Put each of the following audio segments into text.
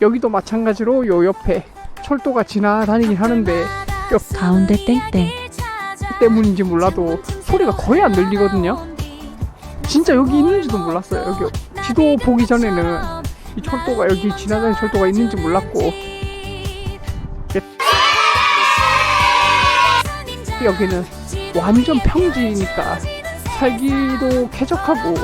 여기도 마찬가지로 요 옆에 철도가 지나다니긴 하는데 가운데 땡땡 때문인지 몰라도 소리가 거의 안 들리거든요. 진짜 여기 있는지도 몰랐어요. 여기 지도 보기 전에는 이 철도가 여기 지나가는 철도가 있는지 몰랐고 여기는 완전 평지니까 살기도 쾌적하고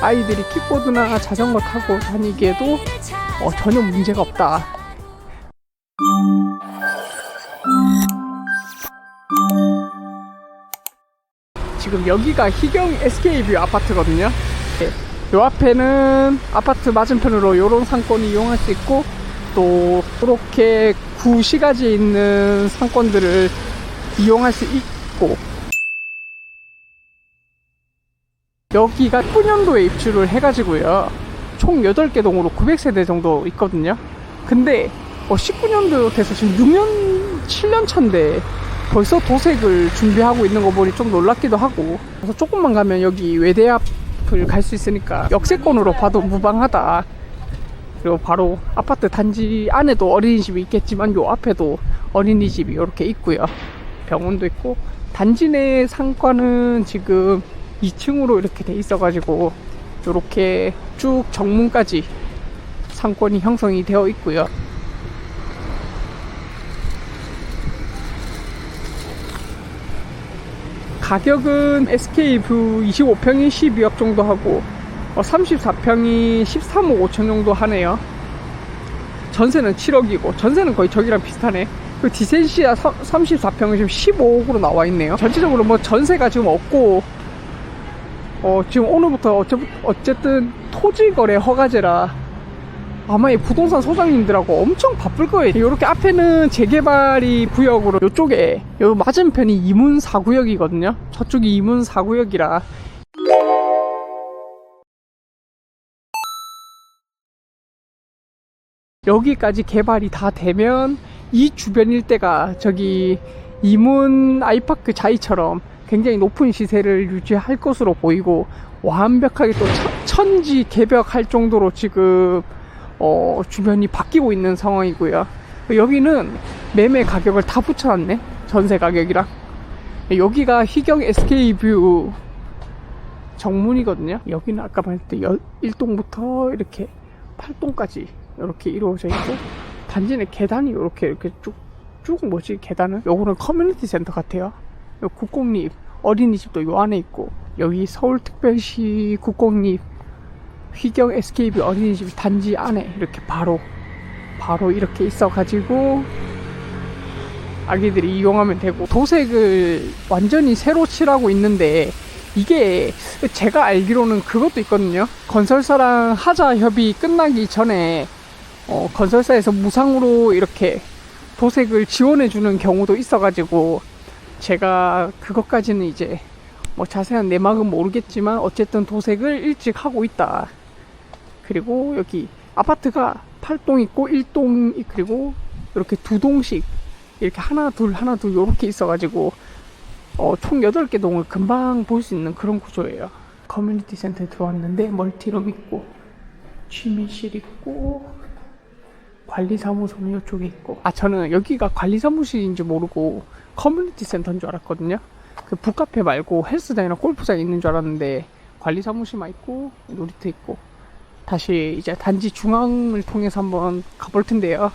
아이들이 킥보드나 자전거 타고 다니기에도 어, 전혀 문제가 없다. 지금 여기가 희경 SK뷰 아파트거든요. 네. 요 앞에는 아파트 맞은편으로 요런 상권을 이용할 수 있고 또 이렇게 구시가지에 있는 상권들을 이용할 수 있고 여기가 9년도에 입주를 해가지고요. 총 8개 동으로 900세대 정도 있거든요. 근데 19년도 돼서 지금 6년, 7년 차인데 벌써 도색을 준비하고 있는 거 보니 좀 놀랍기도 하고 그래서 조금만 가면 여기 외대 앞을 갈 수 있으니까 역세권으로 봐도 무방하다. 그리고 바로 아파트 단지 안에도 어린이집이 있겠지만 요 앞에도 어린이집이 이렇게 있고요. 병원도 있고 단지 내 상권은 지금 2층으로 이렇게 돼 있어가지고 이렇게 쭉 정문까지 상권이 형성이 되어 있고요. 가격은 SK뷰 25평이 12억 정도 하고 34평이 13억 5천 정도 하네요. 전세는 7억이고 전세는 거의 저기랑 비슷하네. 그 디센시아 34평은 지금 15억으로 나와 있네요. 전체적으로 뭐 전세가 지금 없고 어, 지금 오늘부터 어째, 어쨌든 토지 거래 허가제라 아마 이 부동산 소장님들하고 엄청 바쁠 거예요. 이렇게 앞에는 재개발이 구역으로 이쪽에 요 맞은편이 이문 4구역이거든요. 저쪽이 이문 4구역이라 여기까지 개발이 다 되면 이 주변 일대가 저기 이문 아이파크 자이처럼 굉장히 높은 시세를 유지할 것으로 보이고 완벽하게 또 천- 천지 개벽할 정도로 지금 어, 주변이 바뀌고 있는 상황이고요. 여기는 매매 가격을 다 붙여놨네. 전세 가격이랑. 여기가 희경 SK뷰 정문이거든요. 여기는 아까 말했듯이 1동부터 이렇게 8동까지 이렇게 이루어져 있고 단지 내 계단이 이렇게 이렇게 쭉, 쭉 뭐지 계단은? 요거는 커뮤니티 센터 같아요. 요 국공립 어린이집도 요 안에 있고 여기 서울특별시 국공립 휘경 SKB 어린이집 단지 안에 이렇게 바로 바로 이렇게 있어 가지고 아기들이 이용하면 되고 도색을 완전히 새로 칠하고 있는데 이게 제가 알기로는 그것도 있거든요. 건설사랑 하자 협의 끝나기 전에 어, 건설사에서 무상으로 이렇게 도색을 지원해 주는 경우도 있어 가지고 제가 그것까지는 이제 뭐 자세한 내막은 모르겠지만 어쨌든 도색을 일찍 하고 있다. 그리고 여기 아파트가 8동 있고 1동 그리고 이렇게 두 동씩 이렇게 하나 둘 하나 둘 이렇게 있어가지고 어, 총 8개 동을 금방 볼 수 있는 그런 구조예요. 커뮤니티 센터에 들어왔는데 멀티룸 있고 취미실 있고 관리사무소는 이쪽에 있고 아 저는 여기가 관리사무실인지 모르고 커뮤니티 센터인 줄 알았거든요. 그 북카페 말고 헬스장이나 골프장 있는 줄 알았는데 관리사무실만 있고 놀이터 있고. 다시 이제 단지 중앙을 통해서 한번 가볼 텐데요.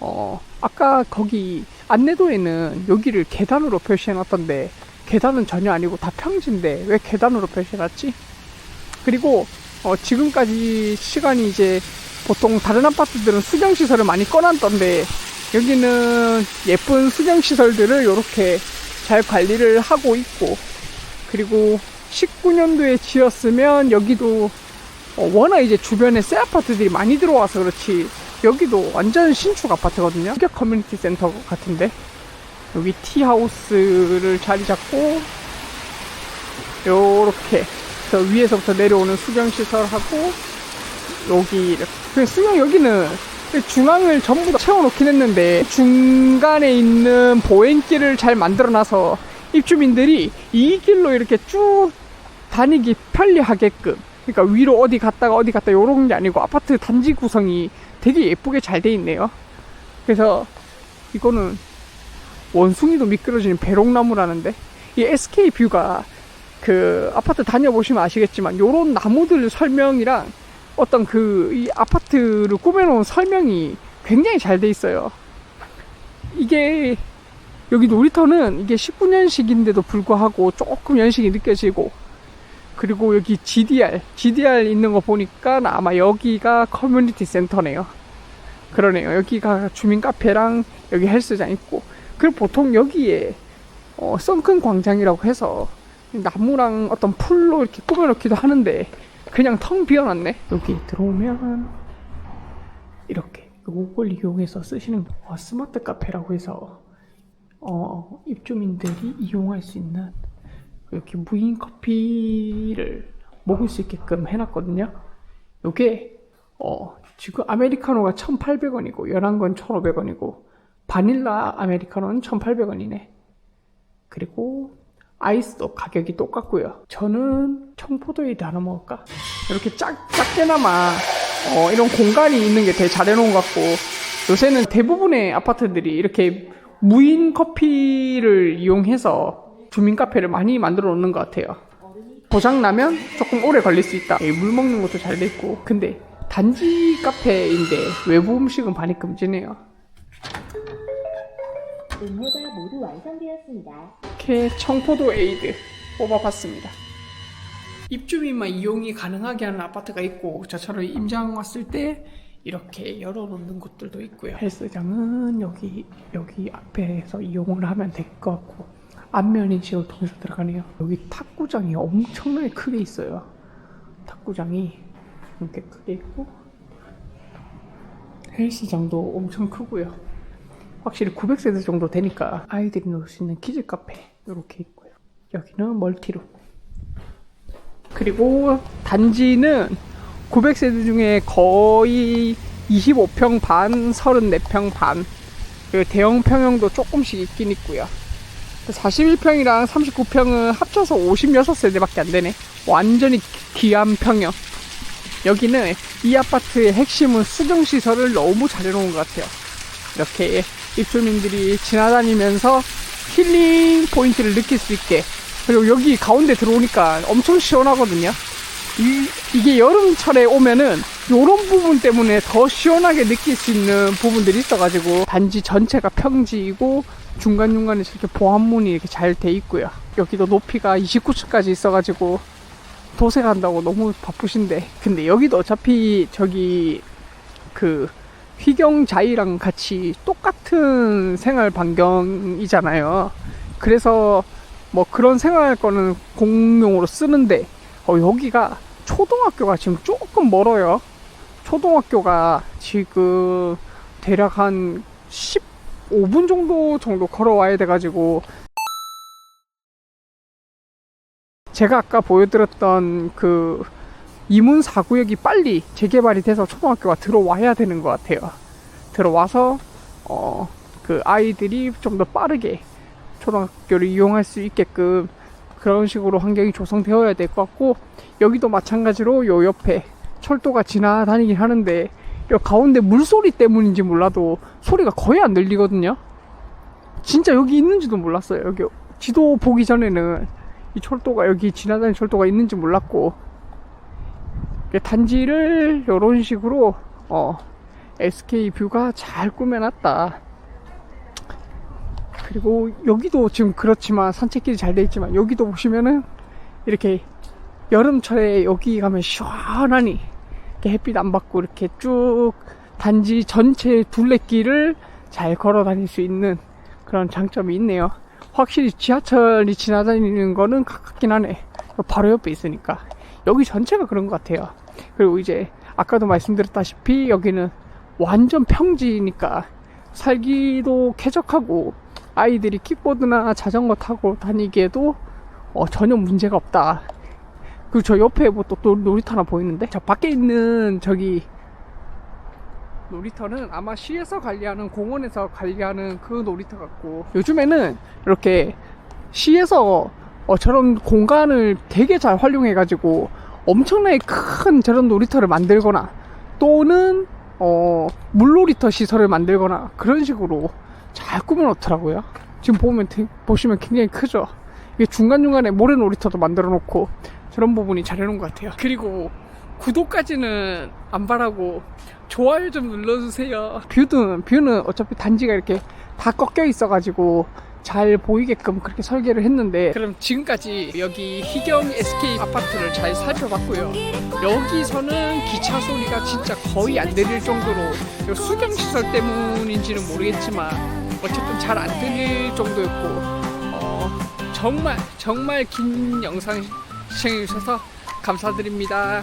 어 아까 거기 안내도에는 여기를 계단으로 표시해 놨던데 계단은 전혀 아니고 다 평지인데 왜 계단으로 표시해 놨지? 그리고 어, 지금까지 시간이 이제 보통 다른 아파트들은 수경시설을 많이 꺼놨던데 여기는 예쁜 수경시설들을 이렇게 잘 관리를 하고 있고 그리고 19년도에 지었으면 여기도 어, 워낙 이제 주변에 새 아파트들이 많이 들어와서 그렇지 여기도 완전 신축 아파트거든요. 특격 커뮤니티 센터 같은데 여기 티하우스를 자리 잡고 요렇게 저 위에서부터 내려오는 수경시설하고 여기 이렇게 그 수경 여기는 중앙을 전부 다 채워놓긴 했는데 중간에 있는 보행길을 잘 만들어놔서 입주민들이 이 길로 이렇게 쭉 다니기 편리하게끔 그러니까 위로 어디 갔다가 어디 갔다 요런 게 아니고 아파트 단지 구성이 되게 예쁘게 잘 돼 있네요. 그래서 이거는 원숭이도 미끄러지는 배롱나무라는데 이 SK 뷰가 그 아파트 다녀보시면 아시겠지만 요런 나무들 설명이랑 어떤 그 이 아파트를 꾸며놓은 설명이 굉장히 잘 돼 있어요. 이게 여기 놀이터는 이게 19년식인데도 불구하고 조금 연식이 느껴지고 그리고 여기 GDR, GDR 있는 거 보니까 아마 여기가 커뮤니티 센터네요. 그러네요. 여기가 주민 카페랑 여기 헬스장 있고 그리고 보통 여기에 어, 썬큰 광장이라고 해서 나무랑 어떤 풀로 이렇게 꾸며놓기도 하는데 그냥 텅 비어놨네. 여기 들어오면 이렇게 이걸 이용해서 쓰시는 와, 스마트 카페라고 해서 어, 입주민들이 이용할 수 있는 이렇게 무인 커피를 먹을 수 있게끔 해놨거든요. 요게 어, 지금 아메리카노가 1,800원이고 11건 1,500원이고 바닐라 아메리카노는 1,800원이네. 그리고 아이스도 가격이 똑같고요. 저는 청포도에이드 하나 먹을까? 이렇게 작, 작게나마 어, 이런 공간이 있는 게 되게 잘 해놓은 것 같고 요새는 대부분의 아파트들이 이렇게 무인 커피를 이용해서 주민 카페를 많이 만들어 놓는 것 같아요. 고장 나면 조금 오래 걸릴 수 있다. 예, 물 먹는 것도 잘 돼 있고. 근데 단지 카페인데 외부 음식은 반입 금지네요. 음료가 모두 완성되었습니다. 이렇게 청포도 에이드 뽑아봤습니다. 입주민만 이용이 가능하게 하는 아파트가 있고 저처럼 임장 왔을 때 이렇게 열어놓는 곳들도 있고요. 헬스장은 여기 여기 앞에서 이용을 하면 될 것 같고 안면 인식을 통해서 들어가네요. 여기 탁구장이 엄청나게 크게 있어요. 탁구장이 이렇게 크게 있고 헬스장도 엄청 크고요. 확실히 900세대 정도 되니까 아이들이 놀 수 있는 키즈 카페 이렇게 있고요. 여기는 멀티룸. 그리고 단지는 900세대 중에 거의 25평 반, 34평 반. 그리고 대형 평형도 조금씩 있긴 있고요. 41평이랑 39평은 합쳐서 56세대밖에 안 되네. 완전히 귀한 평형. 여기는 이 아파트의 핵심은 수정시설을 너무 잘 해놓은 것 같아요. 이렇게 입주민들이 지나다니면서 힐링 포인트를 느낄 수 있게. 그리고 여기 가운데 들어오니까 엄청 시원하거든요. 이, 이게 여름철에 오면은 요런 부분 때문에 더 시원하게 느낄 수 있는 부분들이 있어가지고 단지 전체가 평지이고 중간중간에 이렇게 보안문이 이렇게 잘 돼 있고요. 여기도 높이가 29층까지 있어가지고 도색한다고 너무 바쁘신데. 근데 여기도 어차피 저기 그 휘경자이랑 같이 똑같은 생활 반경이잖아요. 그래서 뭐 그런 생활권은 공용으로 쓰는데 어, 여기가 초등학교가 지금 조금 멀어요. 초등학교가 지금 대략 한 15분 정도 정도 걸어와야 돼가지고 제가 아까 보여드렸던 그 이문 4구역이 빨리 재개발이 돼서 초등학교가 들어와야 되는 것 같아요. 들어와서 어, 그 아이들이 좀 더 빠르게 초등학교를 이용할 수 있게끔 그런 식으로 환경이 조성되어야 될 것 같고 여기도 마찬가지로 요 옆에 철도가 지나다니긴 하는데 요 가운데 물소리 때문인지 몰라도 소리가 거의 안 들리거든요. 진짜 여기 있는지도 몰랐어요. 여기 지도 보기 전에는 이 철도가 여기 지나다니는 철도가 있는지 몰랐고 단지를 이런 식으로 어, SK 뷰가 잘 꾸며놨다. 그리고 여기도 지금 그렇지만 산책길이 잘 돼 있지만 여기도 보시면은 이렇게 여름철에 여기 가면 시원하니 이렇게 햇빛 안 받고 이렇게 쭉 단지 전체 둘레길을 잘 걸어 다닐 수 있는 그런 장점이 있네요. 확실히 지하철이 지나다니는 거는 가깝긴 하네. 바로 옆에 있으니까. 여기 전체가 그런 것 같아요. 그리고 이제 아까도 말씀드렸다시피 여기는 완전 평지니까 살기도 쾌적하고 아이들이 킥보드나 자전거 타고 다니기에도 어, 전혀 문제가 없다. 그리고 저 옆에 뭐 또 놀이터 하나 보이는데 저 밖에 있는 저기 놀이터는 아마 시에서 관리하는 공원에서 관리하는 그 놀이터 같고 요즘에는 이렇게 시에서 어, 저런 공간을 되게 잘 활용해 가지고 엄청나게 큰 저런 놀이터를 만들거나 또는 어, 물놀이터 시설을 만들거나 그런 식으로 잘 꾸며놓더라고요. 지금 보면, 되- 보시면 굉장히 크죠? 이게 중간중간에 모래놀이터도 만들어 놓고 저런 부분이 잘 해놓은 것 같아요. 그리고 구독까지는 안 바라고 좋아요 좀 눌러주세요. 뷰는, 뷰는 어차피 단지가 이렇게 다 꺾여 있어가지고 잘 보이게끔 그렇게 설계를 했는데 그럼 지금까지 여기 희경 SK 아파트를 잘 살펴봤고요. 여기서는 기차 소리가 진짜 거의 안 들릴 정도로 요 수경 시설 때문인지는 모르겠지만 어쨌든 잘 안 들릴 정도였고 어, 정말 정말 긴 영상 시청해 주셔서 감사드립니다.